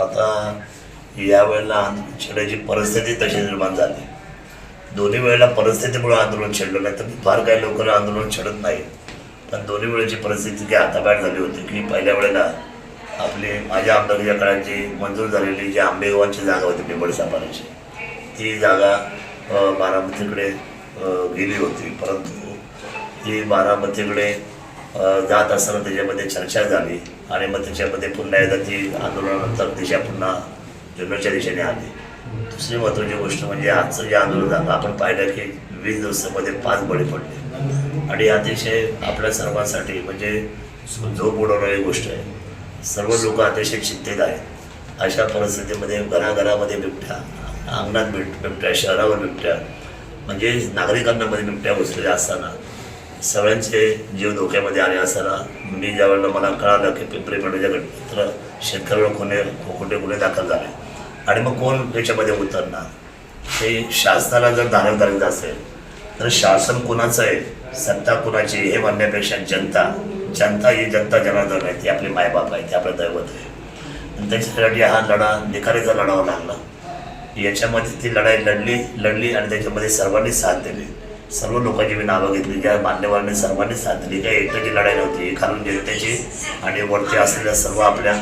आता यावेळेला आंदोलन छेडायची परिस्थिती तशी निर्माण झाली. दोन्ही वेळेला परिस्थितीमुळे आंदोलन छेडलं नाही तर मी फार काही लवकर आंदोलन छेडत नाही. पण दोन्ही वेळेची परिस्थिती की हाताबाहेर झाली होती की पहिल्या वेळेला आपली माझ्या आमदारच्या काळाची मंजूर झालेली जी आंबेगावांची जागा होती बिबड सापाराची ती जागा बारामतीकडे गेली होती. परंतु ती बारामतीकडे जात असताना त्याच्यामध्ये चर्चा झाली आणि मग त्याच्यामध्ये पुन्हा एकदा ती आंदोलनानंतर दिशा पुन्हा जुन्नरच्या दिशेने आली. दुसरी महत्त्वाची गोष्ट म्हणजे आजचं जे आंदोलन झालं आपण पाहिलं की वीस दिवसामध्ये पाच बळी पडले. आणि अतिशय आपल्या सर्वांसाठी म्हणजे झोप उडवणारी गोष्ट आहे. सर्व लोक अतिशय चिंतित आहेत. अशा परिस्थितीमध्ये घराघरामध्ये बिबट्या अंगणात बिब बिबट्या शहरावर बिबट्या म्हणजे नागरिकांना मध्ये बिबट्या बसलेल्या असताना सगळ्यांचे जीव धोक्यामध्ये आले असताना मी ज्यावेळेला मला कळालं की पिंपरी पेंडीच्या घटनेत शेतकऱ्यावर कोणी कुठे गुन्हे दाखल झाले. आणि मग कोण याच्यामध्ये उतरणार? ते शासनाला जर धारण करायचं असेल तर शासन कुणाचं आहे? सत्ता कुणाची हे म्हणण्यापेक्षा जनता. जनता ही जनता जनार्दन आहे ती आपली मायबाप आहे ती आपलं दैवत आहे. आणि त्याच्यासाठी हा लढा निखारीचा लढावा लागला. याच्यामध्ये ती लढाई लढली लढली आणि त्याच्यामध्ये सर्वांनी साथ दिली. सर्व लोकांची मी नावं घेतली ज्या मान्यवरांनी सर्वांनी साथ दिली काही एकट्याची लढाई नव्हती खालून जनतेची आणि वरती असलेल्या सर्व आपल्या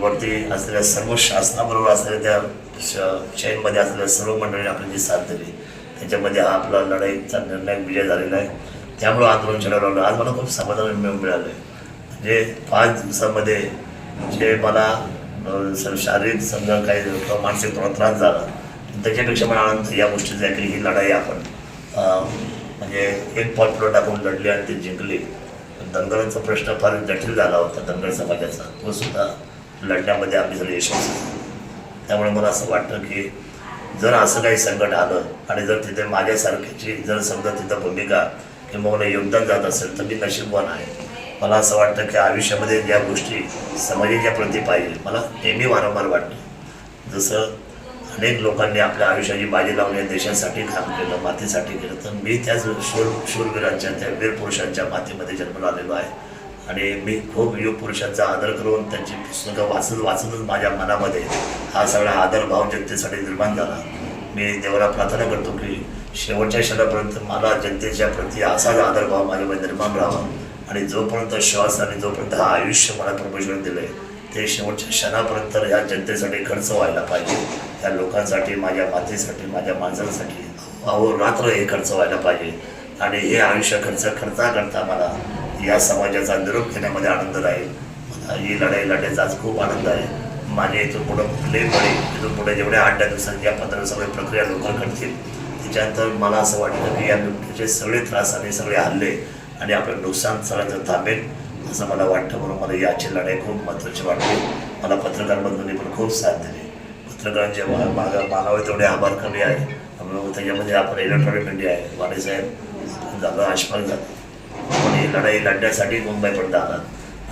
वरती असलेल्या सर्व शासनाबरोबर असलेल्या त्या श चैनमध्ये असलेल्या सर्व मंडळी आपली जी साथ दिली. त्याच्यामध्ये हा आपला लढाईचा निर्णय विजय झालेला आहे. त्यामुळं आंदोलन छेडावं लागलं. आज मला खूप समाधान मिळालं आहे म्हणजे पाच दिवसामध्ये जे मला शारीरिक समजा काही मानसिक थोडा त्रास झाला त्याच्यापेक्षा मला आनंद या गोष्टीचा आहे की ही लढाई आपण म्हणजे एक पॉट पुढं टाकून लढली आणि ते जिंकले. धनगरांचा प्रश्न फार जटिल झाला होता धनगर समाजाचा. तो सुद्धा लढण्यामध्ये आम्ही जर यशस्वी त्यामुळे मला असं वाटतं की जर असं काही संकट आलं आणि जर तिथे माझ्यासारख्याची जर समजा तिथं भूमिका किंवा योगदान जात असेल तर मी नशीबवान आहे. मला असं वाटतं की आयुष्यामध्ये ज्या गोष्टी समाजाच्या प्रती पाहिजे मला नेहमी वारंवार वाटतं. जसं अनेक लोकांनी आपल्या आयुष्याची बाजी लावली देशासाठी काम केलं मातीसाठी केलं. तर मी त्याच शूर शूरवीरांच्या त्या वीर पुरुषांच्या मातीमध्ये जन्म आलेलो आहे. आणि मी खूप युग पुरुषांचा आदर करून त्यांची पुस्तकं वाचत वाचतच माझ्या मनामध्ये हा सगळा आदरभाव जनतेसाठी निर्माण झाला. मी देवाला प्रार्थना करतो की शेवटच्या क्षणापर्यंत मला जनतेच्या प्रती असाच आदरभाव माझ्यामध्ये निर्माण राहावा. आणि जोपर्यंत श्वास आणि जोपर्यंत हा आयुष्य मला परमेश्वर दिलं आहे ते शेवटच्या क्षणापर्यंत या जनतेसाठी खर्च व्हायला पाहिजे. त्या लोकांसाठी माझ्या मातेसाठी माझ्या माणसांसाठी अहोरात्र हे खर्च व्हायला पाहिजे. आणि हे आयुष्य खर्च करता करता मला या समाजाचा निरोप घेण्यामध्ये आनंद राहील. मला ही लढाई लढण्याचा आज खूप आनंद आहे. माझ्या इथून पुढं कुठले पडे इथून पुढे जेवढ्या आठ दहा दिवसात या पंधरा सगळे प्रक्रिया लोक करतील त्याच्यानंतर मला असं वाटतं की या बिबट्याचे सगळे त्रास आणि सगळे हल्ले आणि आपलं नुकसान सगळ्यांचं थांबेल असं मला वाटतं. म्हणून मला याची लढाई खूप महत्त्वाची वाटते. मला पत्रकार बंधूंनी पण खूप साथ दिली. मा- मागा मानावे तेवढे आभार कमी आहे. त्यामुळे त्याच्यामध्ये आपण इलेक्ट्रॉनिक इंडिया आहे वाणीसाहेब झालं आशपाल झालं आपण ही लढाई लढण्यासाठी मुंबईपर्यंत आलात.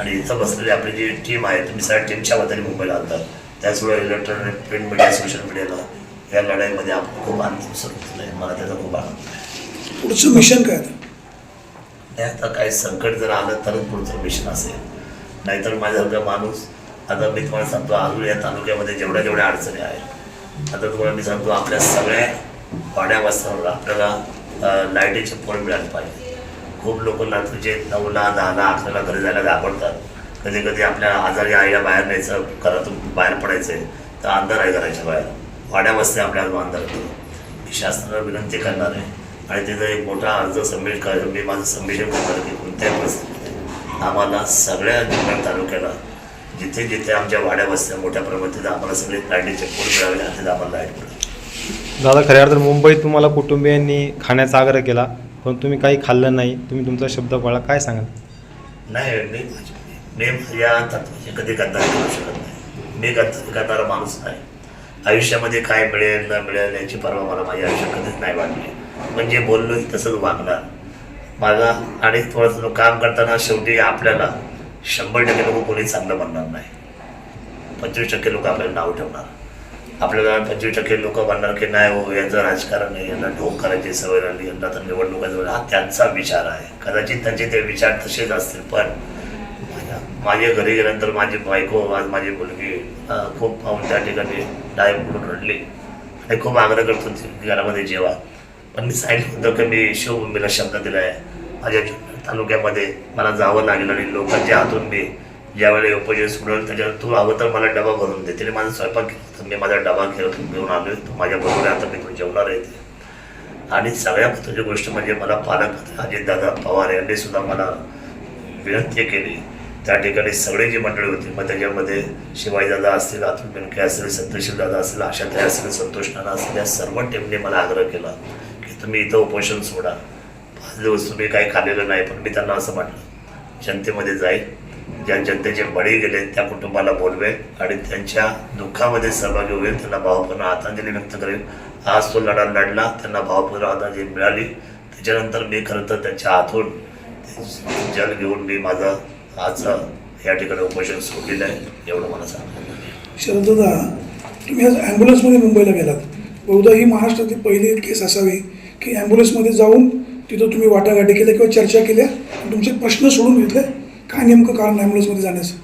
आणि इथं बसलेली आपली जी टीम आहे तुम्ही सगळ्या टीमच्या वतीने मुंबईला आलतात त्याचमुळे इलेक्ट्रॉनिक प्रिंट मीडिया सोशल मीडियाला या लढाईमध्ये आपण खूप स्वरूप दिलं आहे. मला त्याचा खूप आनंद आहे. पुढचं मिशन काय आता? आणि आता काही संकट जर आलं तरच पुढचं मिशन असेल. नाहीतर माझ्यासारखा माणूस आता मी तुम्हाला सांगतो अजून या तालुक्यामध्ये जेवढ्या जेवढ्या अडचणी आहेत आता तुम्हाला मी सांगतो आपल्या सगळ्या वाड्या आपल्याला लाईटीचे पोल मिळाले पाहिजे. खूप लोक रात्रीचे नऊला दहाला अकराला घरी जायला घाबरतात. कधी कधी आपल्या आजारी आईला बाहेर न्यायचं घरातून बाहेर पडायचं आहे तर अंधार आहे घराच्या बाहेर. वाड्या वस्त्या आपल्या अंधार येतो. मी शासनाला विनंती करणार आहे आणि तिथं एक मोठा अर्ज सबमिट कर मी माझं सबमिशन करणार की कोणत्याही परिस्थितीमध्ये आम्हाला सगळ्या जुन्नर तालुक्याला जिथे जिथे आमच्या वाड्या वस्त्या मोठ्या प्रमाणात तिथे आम्हाला सगळे लाईटीचे पूल मिळाले तिथे आम्हाला लाइट मिळाली दादा खऱ्या अर्थानं मुंबईत तुम्हाला कुटुंबियांनी खाण्याचा आग्रह केला पण तुम्ही काही खाल्लं नाही. तुम्ही तुमचा शब्द पाळला काय सांगाल? नाही मी नेम या तत्वाची कधी गद्दारी करू शकत नाही. मी गद्दारी करणारा माणूस नाही आयुष्यामध्ये काय मिळेल न मिळेल याची पर्वा मला माझ्या आयुष्यात कधीच नाही वाटली. म्हणजे बोललो तसंच वागणार. माझा आणि थोडंसं काम करताना शेवटी आपल्याला शंभर टक्के लोक कोणी चांगलं म्हणणार नाही. पंचवीस टक्के लोक आपल्याला नाव ठेवणार. आपल्याला पंचवीस टक्के लोक म्हणणार की नाही हो यांचं राजकारण आहे यांना ढोक करायची सवय राहिली यांना तर निवडणुका हा त्यांचा विचार आहे. कदाचित त्यांचे ते विचार तसेच असतील पण माझ्या घरी गेल्यानंतर माझी बायको आज माझी मुलगी खूप पाहून त्या ठिकाणी डायब म्हणून रडली. आणि खूप आग्रह करत होती घरामध्ये जेवा. पण मी सांगितलं होतं की मी शिवभूमीला शब्द दिला आहे माझ्या तालुक्यामध्ये मला जावं लागेल आणि लोकांच्या हातून मी ज्यावेळी उपयोग सोडल त्याच्यावर तू हवं तर मला डबा भरून दे. तिने माझा स्वयंपाक केला होता. मी माझा डबा घेऊन घेऊन आलो तू माझ्या बरोबर आता मी तू जेवणार आहे. आणि सगळ्यात महत्त्वाची गोष्ट म्हणजे मला पालक अजितदादा पवार यांनी सुद्धा मला विनंती केली. त्या ठिकाणी सगळे जी मंडळी होती मग त्याच्यामध्ये शिवाजीदादा असतील अतुल बेनके असतील सत्यशील दादा असतील आशाताई असतील संतोष नाना असतील या सर्व टीमने मला आग्रह केला की तुम्ही इथं उपोषण सोडा. पाच दिवस तुम्ही काही खाल्लेलं नाही पण मी त्यांना असं म्हटलं जनतेमध्ये जाईल. ज्या जनतेचे बळी गेले त्या कुटुंबाला बोलवेल आणि त्यांच्या दुःखामध्ये सहभागी होईल त्यांना भावपूर्ण आदरांजली व्यक्त करेल. आज तो लढा लढला त्यांना भावपूर्ण आदरांजली मिळाली. त्याच्यानंतर मी खरं तर त्यांच्या हातून जल घेऊन मी माझं आज या ठिकाणी उपोषण सोडलेलं आहे एवढं मला सांग शरददा तुम्ही आज ॲम्ब्युलन्समध्ये मुंबईला गेलात. बहुधा ही महाराष्ट्रातील पहिली केस असावी की ॲम्ब्युलन्समध्ये जाऊन तिथं तुम्ही वाटाघाटी केल्या किंवा चर्चा केल्या तुमचे प्रश्न सोडून घेतले काय नेमकं कारण ॲम्ब्युलन्समध्ये जाण्याचं?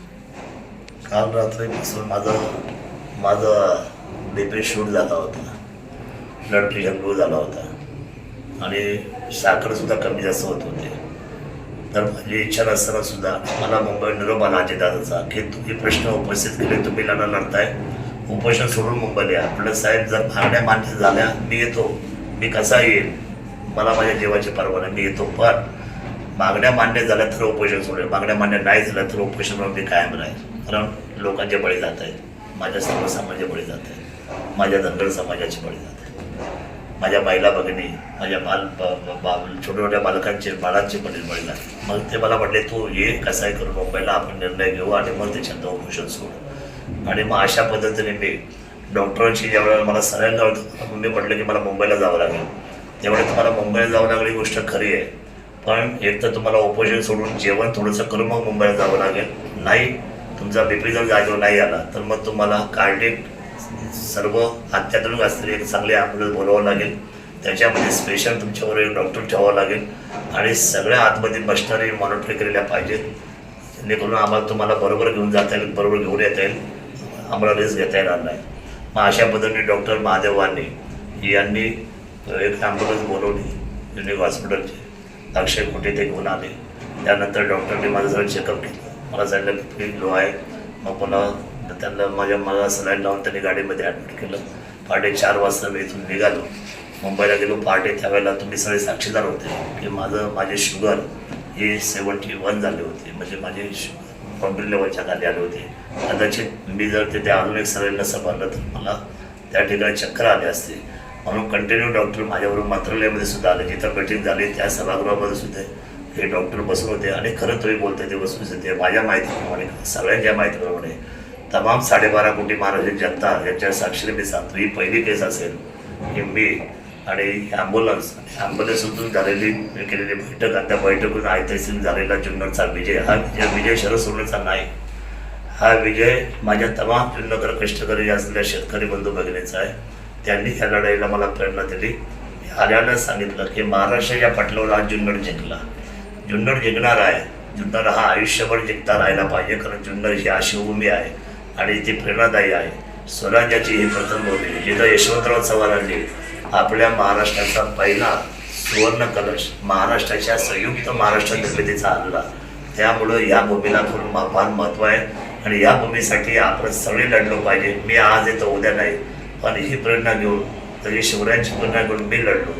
काल रात्रीपासून माझं माझं बी शूट झाला होता. ब्लड प्रेशर लो झाला होता. आणि साखरसुद्धा कमी जास्त होत होते. तर माझी इच्छा नसताना सुद्धा मला मुंबई निरोप आला दादाचा की तुम्ही प्रश्न उपस्थित केले तुम्ही लढा लढताय. उपोषण सोडून मुंबईला या. आपलं साहेब जर मागण्या मान्य झाल्या मी येतो. मी कसा येईल? मला माझ्या जीवाची पर्वा मी येतो पण मागण्या मान्य झाल्या तर उपोषण सोडेल मागण्या मान्य नाही झाल्या तर उपोषणावर मी कायम राहील. कारण लोकांचे बळी जात आहेत. माझ्या सर्व सर्वसामान्य बळी जात आहेत. माझ्या धनगर समाजाचे बळी जात आहेत. माझ्या महिला भगिनी माझ्या बाल ब- ब- छोट्या छोट्या बालकांचे बाळांचे बळी बळी जात मग ते मला म्हटले तू ये कसाही करून मुंबईला आपण निर्णय घेऊ आणि मग त्याच्यानंतर उपोषण सोड. आणि मग अशा पद्धतीने मी डॉक्टरांशी ज्यावेळेला मला सलाईन मी म्हटलं की मला मुंबईला जावं लागेल. त्यामुळे तुम्हाला मुंबईला जावं लागली ही गोष्ट खरी आहे. पण एक तर तुम्हाला उपोषण सोडून जेवण थोडंसं करून मग मुंबईला जावं लागेल. नाही तुमचा बीपी जर जागेवर नाही आला तर मग तुम्हाला कार्डिक सर्व अत्याधुनिक असलेली एक चांगली ॲम्ब्युलन्स बोलावं लागेल. त्याच्यामध्ये स्पेशल तुमच्यावर एक डॉक्टर ठेवावं लागेल. आणि सगळ्या आतमध्ये मशिनरी मॉनिटरिंग केलेल्या पाहिजेत. जेणेकरून आम्हाला तुम्हाला बरोबर घेऊन जाता येईल बरोबर घेऊन येता येईल. आम्हाला रिस्क घेता येणार नाही. मग अशा पद्धतीने डॉक्टर महादेवांनी यांनी एक ॲम्ब्युलन्स बोलवली युनिक हॉस्पिटलचे अक्षय कुठे ते घेऊन आले. त्यानंतर डॉक्टरने माझं सगळं चेकअप केलं. मला सांगितलं की लो आहे. मग पुन्हा त्यांना माझ्या मला सलाईन लावून त्यांनी गाडीमध्ये ॲडमिट केलं. पहाटे चार वाजता मी इथून निघालो. मुंबईला गेलो. पहाटे त्यावेळेला तुम्ही सगळे साक्षीदार होते की माझं माझे शुगर हे सेवन्टी वन झाले होते. म्हणजे माझे शुगर कॉम्प्युटर लेवलच्या खाली आले होते. कदाचित मी जर तिथे अजून एक सलाईन नसं भरलं तर मला त्या ठिकाणी चक्कर आले असते. म्हणून कंटिन्यू डॉक्टर माझ्याबरोबर मंत्रालयामध्ये सुद्धा आले. जिथं मीटिंग झाली त्या सभागृहामध्ये सुद्धा हे डॉक्टर बसून होते आणि खरं तुम्ही बोलताय ते बसून होते माझ्या माहितीप्रमाणे सगळ्यांच्या माहितीप्रमाणे तमाम साडेबारा कोटी महाराष्ट्र जनता यांच्या साक्षीने मी सांगतो. ही पहिली केस असेल की मी आणि ॲम्ब्युलन्स ॲम्ब्युलन्समधून झालेली मी केलेली बैठक आणि त्या बैठकीतून ऐतिहासिक झालेला जुन्नरचा विजय. हा विजय विजय शरद सोडण्याचा नाही. हा विजय माझ्या तमाम जुन्नकर कष्टकरी असलेल्या शेतकरी बंधू भगिनीचा आहे. त्यांनी ह्या लढाईला मला प्रेरणा दिली. आल्यानं सांगितलं की महाराष्ट्राच्या पटलावर आज जुन्नर जिंकला. जुन्नर जिंकणार आहे. जुन्नर हा आयुष्यभर जिंकता राहायला पाहिजे कारण जुन्नर ही शिवभूमी आहे आणि ती प्रेरणादायी आहे. स्वराज्याची ही प्रथम भूमी जिथं यशवंतराव चव्हाणांनी आपल्या महाराष्ट्राचा पहिला सुवर्ण कलश महाराष्ट्राच्या संयुक्त महाराष्ट्र निर्मितीचा आणला. त्यामुळं या भूमीला खूप फार महत्त्व आहे. आणि या भूमीसाठी आपण सगळे लढलो पाहिजे. मी आज येतो उद्या नाही आणि ही प्रेरणा घेऊन तरी शिवरायांची प्रेरणा घेऊन मी लढलो.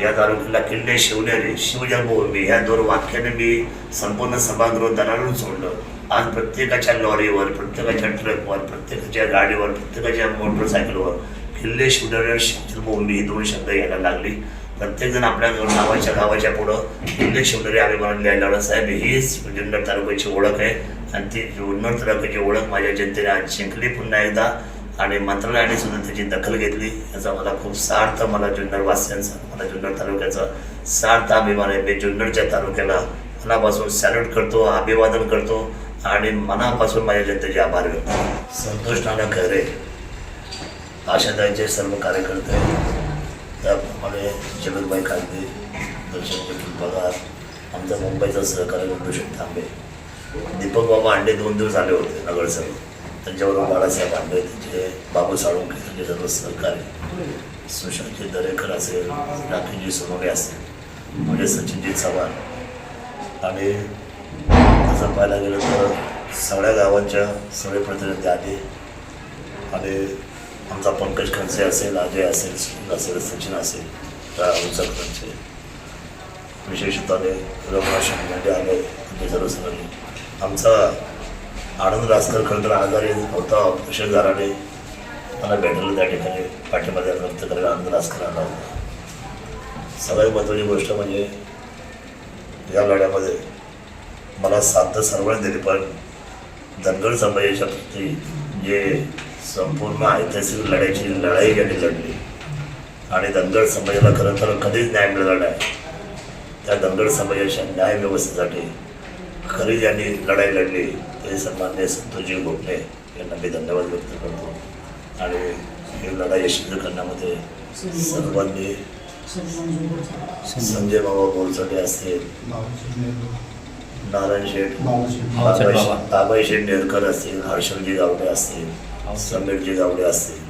या तालुक्याला किल्ले शिवनेरी शिवजन्मभूमी ह्या दोन वाक्याने मी संपूर्ण सभागृह दणाणून सोडलं. आज प्रत्येकाच्या लॉरीवर प्रत्येकाच्या ट्रकवर प्रत्येकाच्या गाडीवर प्रत्येकाच्या मोटरसायकलवर किल्ले शिवनेरी शिवजन्मभूमी ही दोन शब्द यायला लागली. प्रत्येकजण आपल्या नावाच्या गावाच्या पुढं किल्ले शिवनेरी अभिमान लिहायला साहेब हीच जुन्नर तालुक्याची ओळख आहे. आणि ती जुन्नर तालुक्याची ओळख माझ्या जनतेने आज जिंकली. पुन्हा एकदा आणि मंत्रालयाने सुद्धा त्याची दखल घेतली. याचा मला खूप सार्थ मला जुन्नरवासियांचा मला जुन्नर तालुक्याचा सार्थ अभिमान आहे. मी जुन्नरच्या तालुक्याला मनापासून सॅल्यूट करतो अभिवादन करतो आणि मनापासून माझ्या जनतेचे आभार व्यक्त संतोष नाना खरे आशाताईचे सर्व कार्यकर्ते त्याप्रमाणे जगतबाई कागदे दर्शन पगार आमचा मुंबईचा सहकारी शकता आंबे दीपक बाबा अंडे दोन दिवस आले होते नगरसेवक. त्यांच्याबरोबर बाळासाहेब आंबे त्यांचे बाबू साळुंके त्यांचे सर्व सहकारी सुशांतजी दरेकर असेल राखीजी सोनवणे असेल म्हणजे सचिनजी चव्हाण. आणि तसं पाहायला गेलं तर सगळ्या गावांच्या सगळे प्रतिनिधी आले आणि आमचा पंकज खनसे असेल अजय असेल सुनील असेल सचिन असेल राहुल खनसे विशेषतःने रमणा शिंदे आले त्यांचे सर्व सगळे. आमचा आनंद रासकर खरं तर आजारी होता शेजाराने. झाल्याने मला भेटलं त्या ठिकाणी पाठीमध्ये व्यक्त करायला आनंद रासकर आला. होता सगळ्यात महत्त्वाची गोष्ट म्हणजे या लढ्यामध्ये मला साथ तर सर्वांनी दिली पण धनगर संभाजीच्या प्रती जे संपूर्ण ऐतिहासिक लढाईची लढाई त्यांनी लढली आणि धनगर समाजाला खरं तर कधीच न्याय मिळाला नाही. त्या धनगर समाजाच्या न्याय व्यवस्थेसाठी खरी ज्यांनी लढाई लढली. ते सन्मान्य संतोषजी गोपणे यांना मी धन्यवाद व्यक्त करतो. आणि ही लढाई यशस्वी करण्यामध्ये सर्वांनी संजय बाबा बोरचटे असतील नारायण शेठ बाबाई शेठ नेरकर असतील हर्षलजी गावडे असतील समीरजी गावडे असतील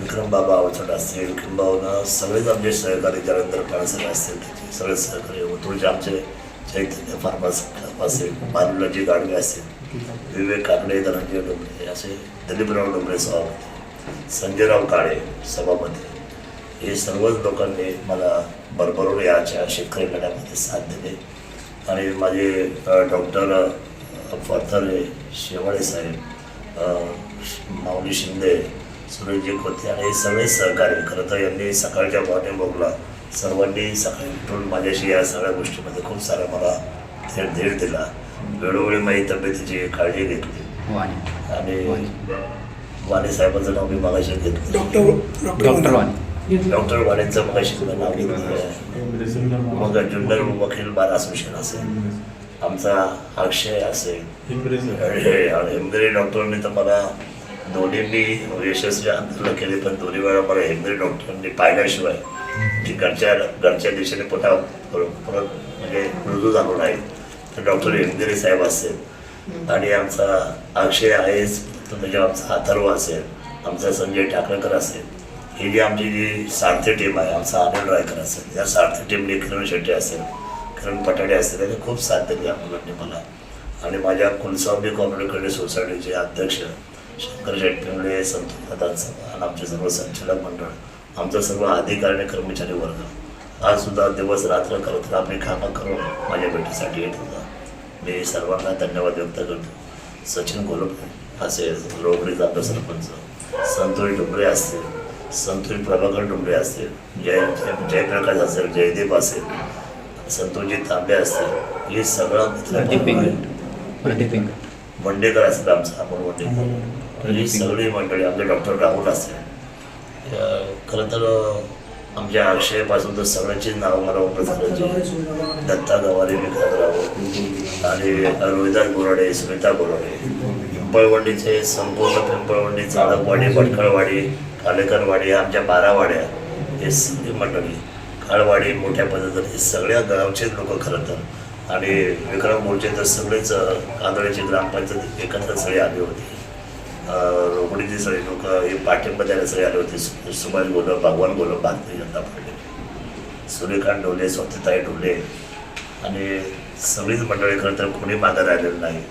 विक्रम बाबा अवचट असतील किंबहुना सगळेच आमचे सहकारी जालंधर पाणसर असतील त्याचे सगळे सहकारी ओतूरचे आमचे चैतन्य फार्मास असेल बालुलाजी गाडगे असतील विवेक काकडे धनंजय डोंगरे असे दिलीपराव डोंगरे सभापती संजयराव काळे सभापती. हे सर्वच लोकांनी मला भरभरून याच्या शेतकरी लढ्यामध्ये साथ दिले. आणि माझे डॉक्टर अ, फरथरे शेवाळे साहेब माऊली शिंदे सुरेशजी खोते आणि हे सगळे सहकारी खरं तर यांनी सकाळच्या मॉर्निंग बघला. सर्वांनी सकाळी उठून माझ्याशी या सगळ्या गोष्टीमध्ये खूप सारा मला थेट धीर दिला. वेळोवेळी माझी तब्येतीची काळजी घेतली आणि वाणी. साहेबांचं नाव मी मगाशी घेतलं डॉक्टर डॉक्टर वाणी. डॉक्टर वाणींचं मगाशी नाव घेतलं. मग जुन्नर वकील बार असोसिएशन असेल. आमचा अक्षय असेल. आणि हेमगिरी डॉक्टरांनी तर मला दोन्हींनी यशस्वी आंदोलन केले पण दोन्ही वेळा मला हेमगिरी डॉक्टरांनी पाहिल्याशिवाय घरच्या घरच्या दिशेने पोटा परत म्हणजे मृदू झालो नाही तर डॉक्टर इंदिरे साहेब असेल आणि आमचा अक्षय आहे म्हणजे आमचा अथर्व असेल. आमचा संजय ठाकरेकर असेल. ही जी आमची जी सारथी टीम आहे आमचा आनंद रायकर असेल. या सारथी टीमने किरण शेट्टी असेल किरण पटाडे असेल यांनी खूप साथ दिली आपल्याकडे मला आणि माझ्या कुलस्वामी कॉम्युनिटी सोसायटीचे अध्यक्ष शंकर शेट्टीमुळे संतोष दादा चव्हाण आमचे सर्व संचालक मंडळ आमचा सर्व अधिकारी आणि कर्मचारी वर्ग. आज सुद्धा दिवस रात्र करत आपली कामं करून माझ्या भेटीसाठी येत होता. मी सर्वांना धन्यवाद व्यक्त करतो. सचिन गोलपे असेल रोकडीचा आपला सरपंच. संतोष डुंबरे असतील. संतोष प्रभाकर डुंबरे असतील. जय जय- जयप्रकाश असेल जयदीप असेल. संतोषजी तांबे असतील. हे सगळं वंडेकर असेल आमचा अमोल वंडेकर ही सगळी मंडळी आमचे डॉक्टर राहुल असेल. अं, खरं तर आमच्या अक्षयपासून तर सगळ्यांची नावं मला उपलब्ध दत्ता गवारी विकास राहुल आणि रोहिदास बोराडे सुनीता बोराडे पिंपळवंडीचे संपूर्ण पिंपळवंडी चाळकवाडी भटकळवाडी कालेकरवाडी आमच्या बारा वाड्या हे सगळी मंडळी. काळवाडी मोठ्या पद्धतीने हे सगळ्या गावचेच लोक खरं तर. आणि विक्रम मोर्चे तर सगळेच कांदळ्याची ग्रामपंचायत एकत्र सगळे आले होते. रोकडीचे सगळे लोक हे पाठिंबा द्यायला सगळे आले होते. सुभाष गोलप भगवान गोलप भारतीय जनता पार्टी. सूर्यकांत डोले स्वतताई डोले आणि सगळीच मंडळी खरं तर कोणी मागं राहिलेलं नाही.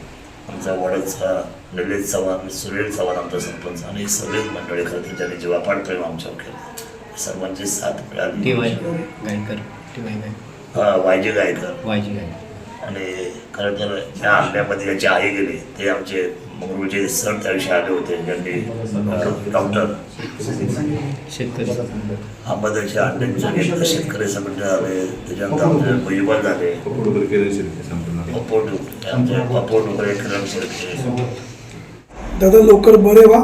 आमचा वडचा ललित चव्हाण सुनील चव्हाण आमचा सरपंच आणि सगळीच मंडळी खरं तर ज्यांनी जीवापाड प्रेम आमच्यावर केलं. सर्वांची साथ मिळाली. हा, वायजी गायकर. आणि खरं तर ज्या हल्ल्यामध्ये याची आई गेली ते आमचे मंगरूळचे सर त्या आले होते ज्यांनी डॉक्टर शेतकरी. घेतलं शेतकरी संघटना आले त्याच्यानंतर आमचे भुईबळ झाले. दादा लवकर बरे व्हा.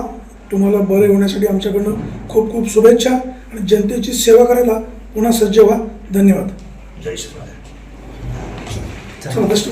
तुम्हाला बरे होण्यासाठी आमच्याकडनं खूप खूप शुभेच्छा आणि जनतेची सेवा करायला पुन्हा सज्ज व्हा. धन्यवाद. जय बेस्ट